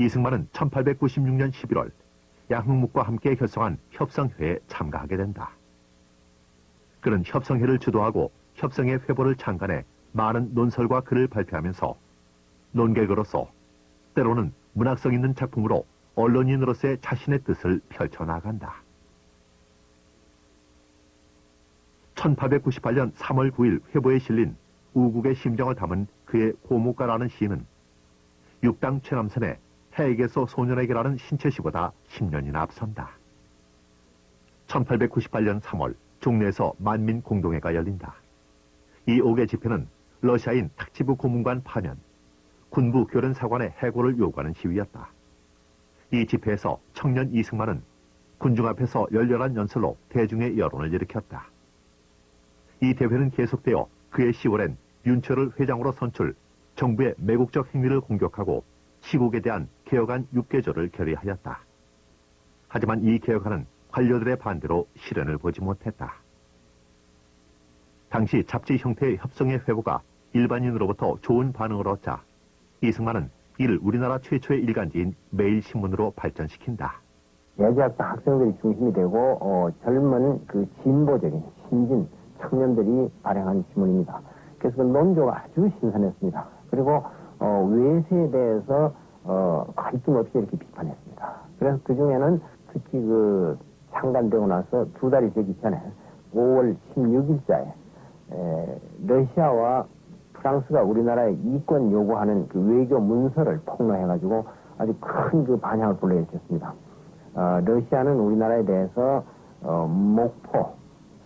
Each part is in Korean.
이승만은 1896년 11월 양흥묵과 함께 결성한 협성회에 참가하게 된다. 그는 협성회를 주도하고 협성회 회보를 창간해 많은 논설과 글을 발표하면서 논객으로서 때로는 문학성 있는 작품으로 언론인으로서의 자신의 뜻을 펼쳐나간다. 1898년 3월 9일 회보에 실린 우국의 심정을 담은 그의 고무가라는 시는 육당 최남선의 해에게서 소년에게라는 신체시보다 10년이나 앞선다. 1898년 3월 종래에서 만민 공동회가 열린다. 이 옥의 집회는 러시아인 탁지부 고문관 파면, 군부 교련 사관의 해고를 요구하는 시위였다. 이 집회에서 청년 이승만은 군중 앞에서 열렬한 연설로 대중의 여론을 일으켰다. 이 대회는 계속되어 그의 10월엔 윤철을 회장으로 선출, 정부의 매국적 행위를 공격하고 시국에 대한 개혁안 6개조를 결의하였다. 하지만 이 개혁안은 관료들의 반대로 실현을 보지 못했다. 당시 잡지 형태의 협성의 회고가 일반인으로부터 좋은 반응을 얻자 이승만은 이를 우리나라 최초의 일간지인 매일신문으로 발전시킨다. 예제학교 학생들이 중심이 되고 어, 젊은 그 진보적인 신진 청년들이 발행한 신문입니다. 그래서 그 논조가 아주 신선했습니다. 그리고 어, 외세에 대해서 어, 가리낌 없이 이렇게 비판했습니다. 그래서 그 중에는 특히 그 창간되고 나서 두 달이 되기 전에 5월 16일자에 러시아와 프랑스가 우리나라에 이권 요구하는 그 외교 문서를 폭로해가지고 아주 큰 그 반향을 불러일으켰습니다. 어, 러시아는 우리나라에 대해서 어, 목포,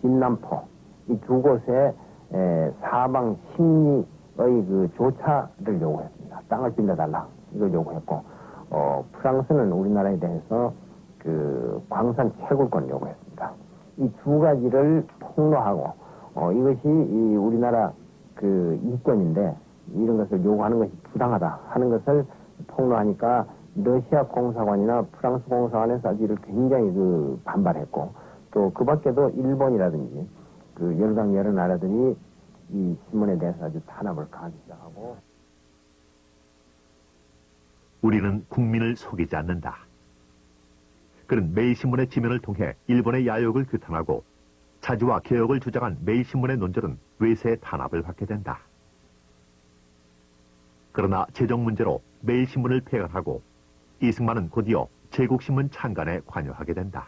진남포 이 두 곳에 에, 사방 심리의 그 조차를 요구했습니다. 땅을 빌려달라 이걸 요구했고 어, 프랑스는 우리나라에 대해서 그 광산 채굴권 요구했습니다. 이 두 가지를 폭로하고 어, 이것이 이 우리나라 그 이권인데 이런 것을 요구하는 것이 부당하다 하는 것을 폭로하니까 러시아 공사관이나 프랑스 공사관에서 이를 굉장히 그 반발했고 또 그 밖에도 일본이라든지 그 열강 여러 나라들이 이 신문에 대해서 아주 탄압을 가하기 시작하고 우리는 국민을 속이지 않는다. 그는 매일신문의 지면을 통해 일본의 야욕을 규탄하고 자주와 개혁을 주장한 매일신문의 논절은 외세의 탄압을 받게 된다. 그러나 재정 문제로 매일신문을 폐간하고 이승만은 곧이어 제국신문 창간에 관여하게 된다.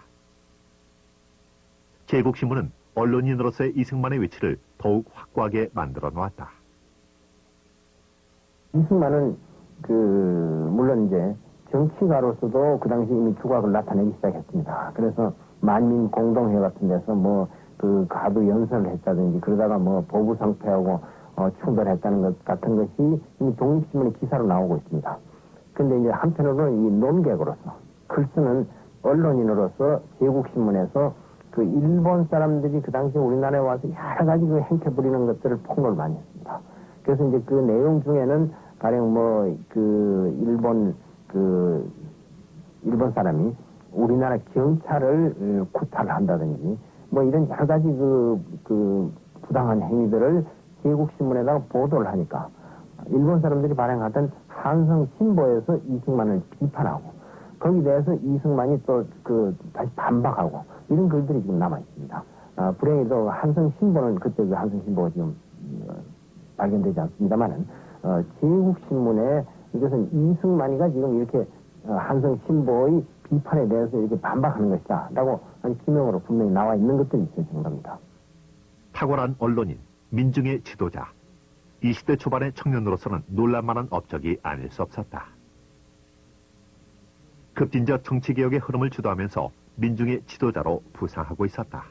제국신문은 언론인으로서의 이승만의 위치를 더욱 확고하게 만들어 놓았다. 이승만은 그 물론 이제 정치가로서도 그 당시 이미 두각을 나타내기 시작했습니다. 그래서 만민 공동회 같은 데서 뭐 그 가도 연설을 했다든지 그러다가 뭐 보부 상패하고 어, 충돌했다는 것 같은 것이 이미 독립신문의 기사로 나오고 있습니다. 근데 이제 한편으로는 이 논객으로서 글 쓰는 언론인으로서 제국신문에서 그 일본 사람들이 그 당시 우리나라에 와서 여러 가지 그 행태 부리는 것들을 폭로를 많이 했습니다. 그래서 이제 그 내용 중에는 가령 뭐 그 일본 그 일본 사람이 우리나라 경찰을 어, 구타를 한다든지 뭐 이런 여러 가지 그, 그 부당한 행위들을 제국신문에다가 보도를 하니까 일본 사람들이 발행하던 한성 신보에서 이승만을 비판하고 거기에 대해서 이승만이 또 그 다시 반박하고 이런 글들이 지금 남아 있습니다. 아, 불행히도 한성 신보는 그때 그 한성 신보가 지금 어, 발견되지 않습니다만은 어, 제국신문에 이것은 이승만이가 지금 이렇게 어, 한성 신보의 비판에 대해서 이렇게 반박하는 것이다. 라고 한 기명으로 분명히 나와 있는 것들이 있을 정도입니다. 탁월한 언론인, 민중의 지도자. 20대 초반의 청년으로서는 놀랄만한 업적이 아닐 수 없었다. 급진적 정치개혁의 흐름을 주도하면서 민중의 지도자로 부상하고 있었다.